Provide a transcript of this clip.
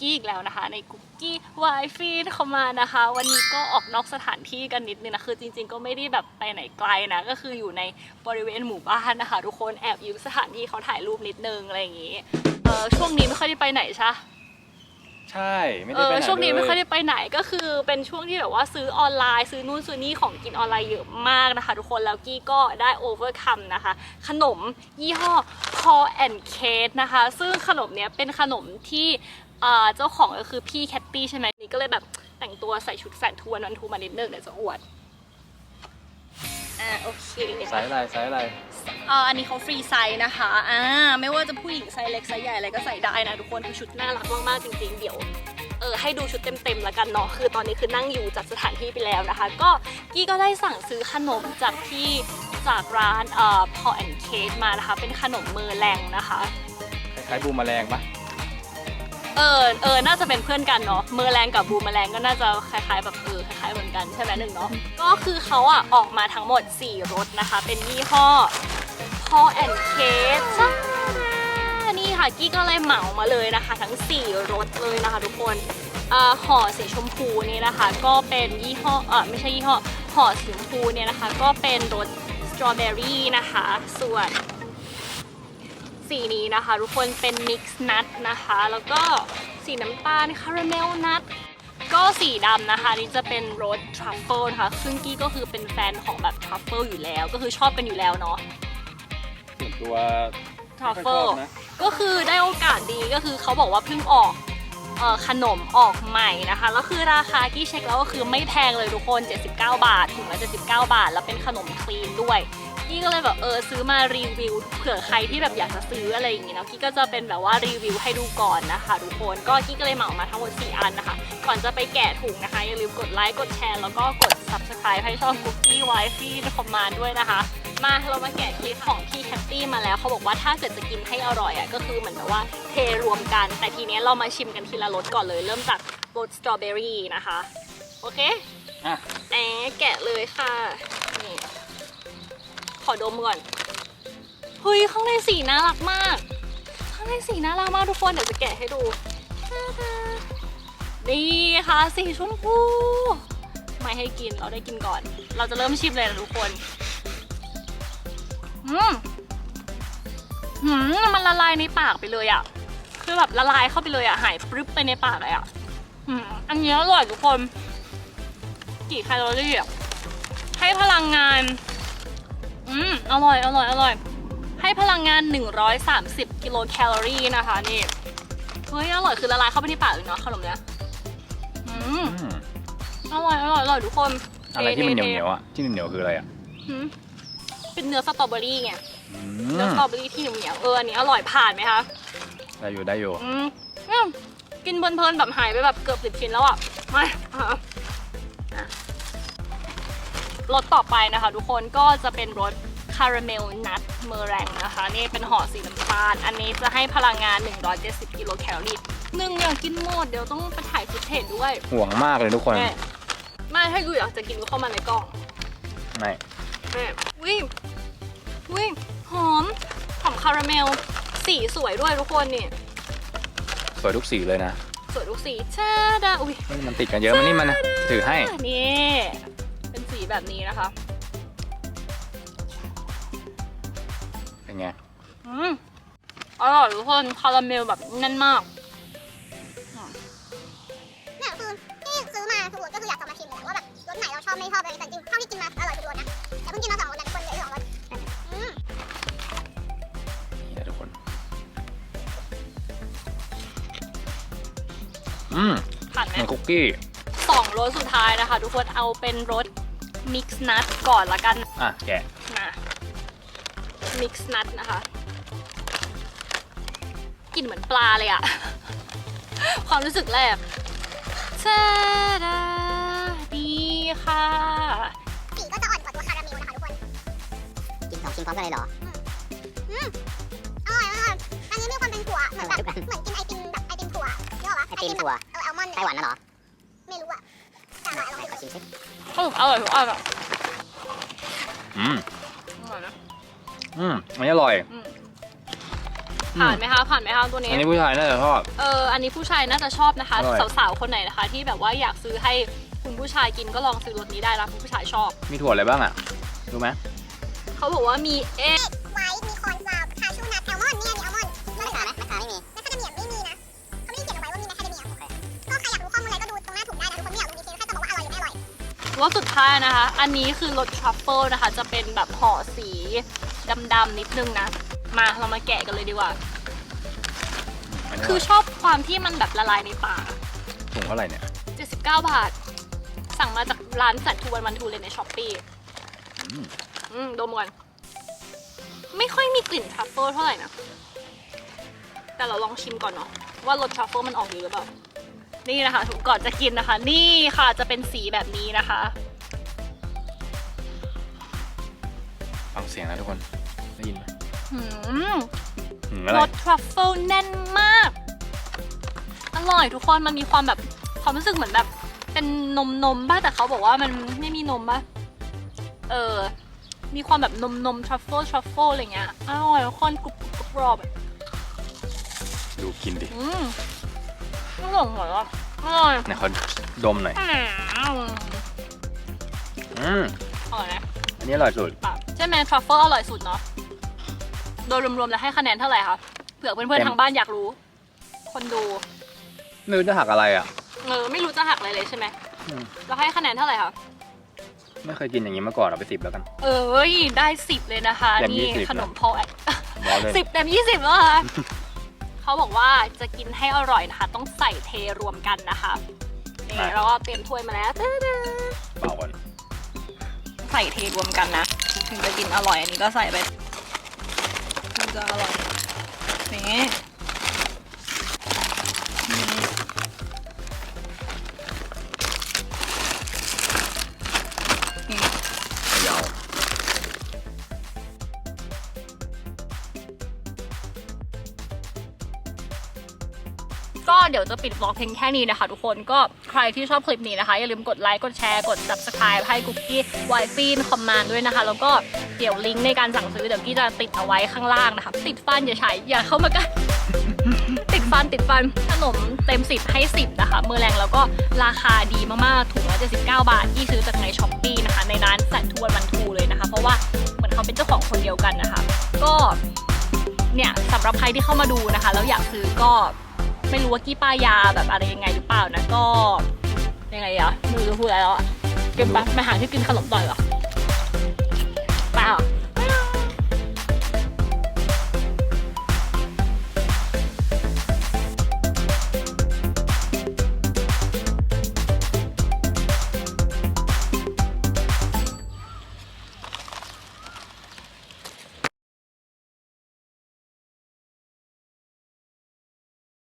กี้อีกแล้วนะคะ ในคุกกี้วายฟีดเข้ามานะคะ วันนี้ก็ออกนอกสถานที่กันนิดนึงนะคือจริง ๆ ก็ไม่ได้แบบไปไหนไกลนะ ก็คืออยู่ในบริเวณหมู่บ้านนะคะ ทุกคนแอบยืมสถานที่เขาถ่ายรูปนิดนึงอะไรอย่างงี้เออช่วงนี้ไม่ค่อยได้ไปไหนใช่ปะใช่ ไม่เอได้ไปอไหนช่วงนี้ไม่ค่อยเลยได้ไปไหนก็คือเป็นช่วงที่แบบว่าซื้อออนไลน์ ซื้อนู่นซื้อนี่ของกินออนไลน์เยอะมากนะคะ ทุกคนแล้วกี้ก็ได้ overcome นะคะ ขนมยี่ห้อ Paul and Kate นะคะ ซึ่งขนมเนี้ยเป็นขนมที่ เอ่อเจ้าของก็คือพี่แคตตี้ใช่ไหมนี่ก็เลยแบบแต่งตัวใส่ชุดแฟนทวนวันทูมานิดนึงเดี๋ยวจะอวดอ่าโอเคไซส์อะไรไซส์อะไรเอ่ออันนี้เขาฟรีไซส์นะคะอ่าไม่ว่าจะผู้หญิงไซส์เล็กไซส์ใหญ่อะไรก็ใส่ได้นะทุกคนคือชุดน่ารักมากๆจริงๆเดี๋ยวเออให้ดูชุดเต็มๆแล้วกันเนาะคือตอนนี้คือนั่งอยู่จัดสถานที่ไปแล้วนะคะ ก็กี้ก็ได้สั่งซื้อขนมจากที่จากร้านเอ่อ Paul and Kate มานะคะ เป็นขนมมือแรงนะคะคล้ายๆบูมแมลงปะ เออเออน่าจะเป็นเพื่อนกันเนาะเมอร์แรงกับบูมแมลงก็น่าจะคล้ายๆแบบเออคล้ายๆเหมือนกันใช่ไหมหนึ่งเนาะก็คือเขาอะออกมาทั้งหมด 4รสนะคะ เป็นยี่ห้อ Paul and Kate จ้านี่ค่ะกี้ก็เลยเหมามาเลยนะคะ ทั้ง 4รสเลยนะคะ ทุกคนห่อสีชมพูนี่นะคะ ก็เป็นยี่ห้อเออไม่ใช่ยี่ห้อห่อสีชมพูเนี่ยนะคะ ก็เป็นรสสตรอเบอรี่นะคะ ส่วน สีนี้นะคะ ทุกคนเป็นมิกซ์นัทนะคะ แล้วก็สีน้ำตาลคาราเมลนัทก็สีดำนะคะนี่จะเป็นรสทรัฟเฟิลนะคะ ซึ่งกี้ก็คือเป็นแฟนของแบบทรัฟเฟิลอยู่แล้ว ก็คือชอบกันอยู่แล้วเนาะส่วนตัวทรัฟไม่เฟิค่อยลชอบนะก็คือได้โอกาสดีก็คือเขาบอกว่าเพิ่งออกเอ่อขนมออกใหม่นะคะ แล้วคือราคากี้เช็คแล้วก็คือไม่แพงเลยทุกคน 79 บาทถุงละ79 บาท แล้วเป็นขนมคลีนด้วย กี้ก็เลยแบบเออซื้อมารีวิวเผื่อใครที่แบบอยากจะซื้ออะไรอย่างงี้เนาะกี้ก็จะเป็นแบบว่ารีวิวให้ดูก่อนนะคะทุกคนก็กี้ก็เลยเหมามาทั้งหมด 4 อันนะคะ ก่อนจะไปแกะถุงนะคะอย่าลืมกดไลค์กดแชร์แล้วก็กด subscribe ให้ช่อง Cookie w i f i ในคอมมานด้วยนะคะมาเรามาแกะเค้กของพี่แคตตี้มาแล้วเขาบอกว่าถ้าเกิดจะกินให้อร่อยอะก็คือเหมือนแบบว่าเทรวมกัน แต่ทีเนี้ยเรามาชิมกันทีละรสก่อนเลยเริ่มจากรสสตรอเบอรี่นะคะ โอเคอะแหนแกะเลยค่ะนี่ ขอดมก่อนเฮ้ยข้างในสีน่ารักมาก ข้างในสีน่ารักมากทุกคนเดี๋ยวจะแกะให้ดูดานี่ค่ะสีชมพูไม่ให้กินเราได้กินก่อน เราจะเริ่มชิมเลยนะทุกคนอืมหืมมันละลายในปากไปเลยอะคือแบบละลายเข้าไปเลยอะหายปรึ๊บไปในปากเลยอะอืมอันนี้อร่อยทุกคน กี่แคลอรี่อะให้พลังงาน อืมอร่อยอร่อยอร่อย ให้พลังงาน 130 กิโลแคลอรี่นะคะนี่เฮ้ยอร่อยคือละลายเข้าไปในปากเลยเนาะขนมเนี้ยอืมอืมอร่อยอร่อยอร่อยทุกคนอะไรที่มันเหนียวทเหนียวๆอะที่เหนียวๆคืออะไรอะหืมเป็นเนื้อสตรอเบอรี่ไงอืเนื้อมสตรอเบอรี่ที่เหนียวๆเอออันนี้อร่อยผ่านไหมคะ ได้อยู่ได้อยู่ อืมอืมกินเพลินๆแบบหายไปแบบเกือบสิบชิ้นแล้วอะมาอะอะ รสต่อไปนะคะ ทุกคนก็จะเป็นรสคาราเมลนัทเมอร์แรงนะคะ นี่เป็นห่อสีน้ำตาล อันนี้จะให้พลังงาน 170 กิโลแคลอรี่หนึ่งอยากกินหมด เดี๋ยวต้องไปถ่ายฟุตเทจด้วยห่วงมากเลยทุกคนแม่ไม่ถ้าอยู่อยากจะกินก็เข้ามาในกล่องไม่แม่วิวิหอมหอมคาราเมล สีสวยด้วยทุกคนนี่สวยทุกสีเลยนะสวยทุกสีชาดาอุ้ยเฮ้ยมันติดกันเยอะมันนี่มันนะถือให้นี่เป็นสี แบบนี้นะคะ เป็นไง อืมอร่อยทุกคนคาราเมลแบบแน่นมาก เนี่ยคือที่ซื้อมาคือก็คืออยากจะมาชิมเลยว่าแบบรสไหนเราชอบไม่ชอบอะไรแต่จริงๆเท่าที่กินมาอร่อยทุกรสนะแต่เพิ่งกินมาสองรสนะทุกคนเหลืออีกสองรสอืมนี่ทุกคน อืม ผ่านไหมมันคุกกี้ สองรสสุดท้ายนะคะ ทุกคนเอาเป็นรส มิกซ์นัทก่อนละกันอะแกะนะมิกซ์นัทนะคะกลิ่นเหมือนปลาเลยอะ ความรู้สึกแรกชาดาดีค่ะสีก็จะอ่อนกว่าตัวคาราเมลนะคะทุกคน กินสองชิ้นพร้อมกันเลยเหรออร่อยอร่อยอันนี้มีความเป็นถั่วเหมือนแบบอร่อยทุกอันเหมือนกินไอติมแบบไอติมถั่วเรียกว่าไอติมถั่ว เอออัลมอนด์ไต้หวันน่ะเหรอ ไม่รู้อะ แต่อร่อยอร่ไหนอยขอชิมสิสรุปอร่อยทุกอันอะอืมอร่อยนะอืมอันนี้อร่อยอืมผ่านไหมคะผ่านไหมคะตัวนี้ อันนี้ผู้ชายน่าจะชอบ เอออันนี้ผู้ชายน่าจะชอบนะคะ อร่อย สาวๆ คนไหนนะคะ ที่แบบว่าอยากซื้อให้คุณผู้ชายกินก็ลองซื้อรสนี้ได้นะคุณผู้ชายชอบ มีถั่วอะไรบ้างอะรู้ไหมเขาบอกว่ามีเอ็ก รสสุดท้ายนะคะ อันนี้คือรสทรัฟเฟิลนะคะ จะเป็นแบบห่อสีดำๆนิดนึงนะ มาเรามาแกะกันเลยดีกว่าอันนี้คือชอบความที่มันแบบละลายในปากถุงเท่าไหร่เนี่ย 79 บาท สั่งมาจากร้านแฟลตทูวันวันทูเลยในช้อปปี้อืม อืมดมก่อนไม่ค่อยมีกลิ่นทรัฟเฟิลเท่าไหร่นะ แต่เราลองชิมก่อนเนาะว่ารสทรัฟเฟิลมันออกอยู่หรือเปล่า นี่นะคะถูกก่อนจะกินนะคะ นี่ค่ะจะเป็นสีแบบนี้นะคะฟังเสียงนะทุกคนได้ยินไหมหืมหืมอะไรรสทรัฟเฟิลแน่นมาก อร่อยทุกคนมันมีความแบบความรู้สึกเหมือนแบบ เป็นนมนมๆบ้างแต่เขาบอกว่ามันไม่มีนมป่ะเออ มีความแบบนมนมทรัฟเฟิลทรัฟเฟิลอะไรเงี้ยอร่อยทุกคนกรุบกรุบกรุบกรอบอะดูกินดิอืม ไม่หลงเหรออร่อยไหนขอดมหน่อยอืมอืมอร่อยนะอันนี้อร่อยสุด ปะใช่ไหมทรัฟเฟิลอร่อยสุดเนาะ โดยรวมๆแล้วให้คะแนนเท่าไหร่คะเผื่อเพื่อนเต็ๆม ทางบ้านอยากรู้ คนดู ไม่รู้จะหักอะไรอะ เออไม่รู้จะหักอะไรเลยใช่ไหมอืม เราให้คะแนนเท่าไหร่คะ ไม่เคยกินอย่างนี้มาก่อนเอาไปสิบแล้วกัน เอ้ยได้สิบเลยนะคะ เต็มนี่20ขนมพอแอดรอเลย สิบเต็มยี่สิบแล้วเหรอคะ เขาบอกว่าจะกินให้อร่อยนะคะ ต้องใส่เทรวมกันนะคะนี่เราก็เตรียมถ้วยมาแล้วตึ๊ดเปล่าก่อนๆใส่เทรวมกันนะ ถึงจะกินอร่อยอันนี้ก็ใส่ไปมันจะอร่อยนี่ ก็เดี๋ยวจะปิดบล็อกเพียงแค่นี้นะคะทุกคนก็ใครที่ชอบคลิปนี้นะคะ อย่าลืมกดไลค์กดแชร์กด subscribe ให้กุ๊กกี้ไวฟี่คอมมานด้วยนะคะ แล้วก็เดี๋ยวลิงก์ในการสั่งซื้อเดี๋ยวกี้จะติดเอาไว้ข้างล่างนะคะ ติดฟันอย่าใช้อย่าเข้ามาใกันติดฟันติดฟันขนมเต็ม 10 ให้ 10 นะคะ มือแรงแล้วก็ราคาดีมากๆถุงละ79 บาท ที่ซื้อจากในช้อปปี้นะคะ ในร้านแฟลทูวันวันทูเลยนะคะ เพราะว่าเหมือนเขาเป็นเจ้าของคนเดียวกันนะคะ ก็เนี่ยสำหรับใครที่เข้ามาดูนะคะ แล้วอยากซื้อก็ ไม่รู้ว่ากี้ป้ายาแบบอะไรยังไงหรือเปล่านะก็ยังไงอะไม่รู้จะพูดอะไรแล้วอะเก็บไปมาหาที่กินขนมต่อยเหรอเปล่า